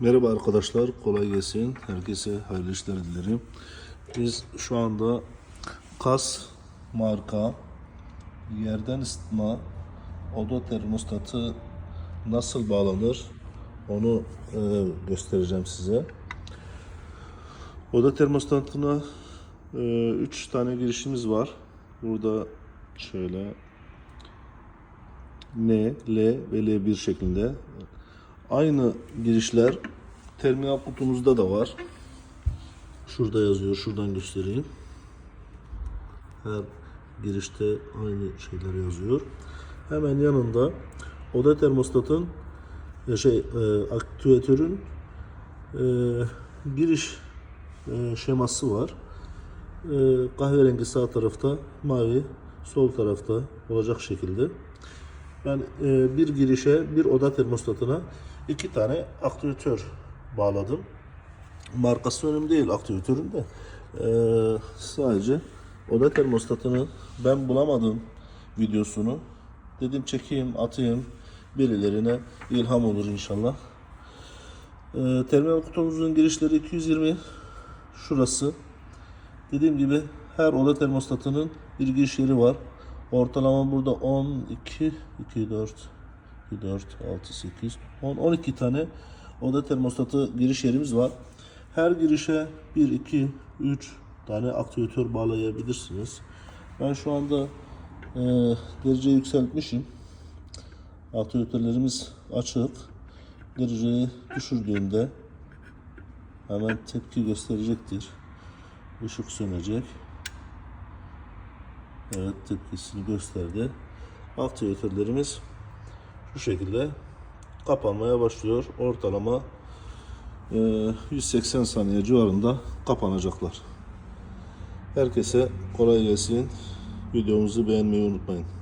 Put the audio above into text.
Merhaba arkadaşlar, kolay gelsin. Herkese hayırlı işler dilerim. Biz şu anda KAS marka yerden ısıtma oda termostatı nasıl bağlanır onu e, göstereceğim size. Oda termostatına 3 tane girişimiz var. Burada şöyle N, L ve L1 şeklinde. Aynı girişler terminal kutumuzda da var. Şurada yazıyor. Şuradan göstereyim. Her girişte aynı şeyler yazıyor. Hemen yanında oda termostatın ya şey e, aktüatörün e, giriş e, şeması var. E, kahverengi sağ tarafta, mavi sol tarafta olacak şekilde. Ben e, bir girişe, bir oda termostatına iki tane aktüatör bağladım. Markası önemli değil aktüatörün de. E, sadece oda termostatını ben bulamadım videosunu. Dedim çekeyim, atayım. Birilerine ilham olur inşallah. E, terminal kutumuzun girişleri 220. Şurası. Dediğim gibi her oda termostatının bir giriş yeri var. Ortalama burada 12, 2, 4, 2, 4, 6, 8, 10, 12 tane oda termostatı giriş yerimiz var. Her girişe 1, 2, 3 tane aktüatör bağlayabilirsiniz. Ben şu anda e, dereceyi yükseltmişim. Aktüatörlerimiz açık. Dereceyi düşürdüğümde hemen tepki gösterecektir. Işık sönecek. Evet tepkisini gösterdi. Aktüatörlerimiz şu şekilde kapanmaya başlıyor. Ortalama e, 180 saniye civarında kapanacaklar. Herkese kolay gelsin. Videomuzu beğenmeyi unutmayın.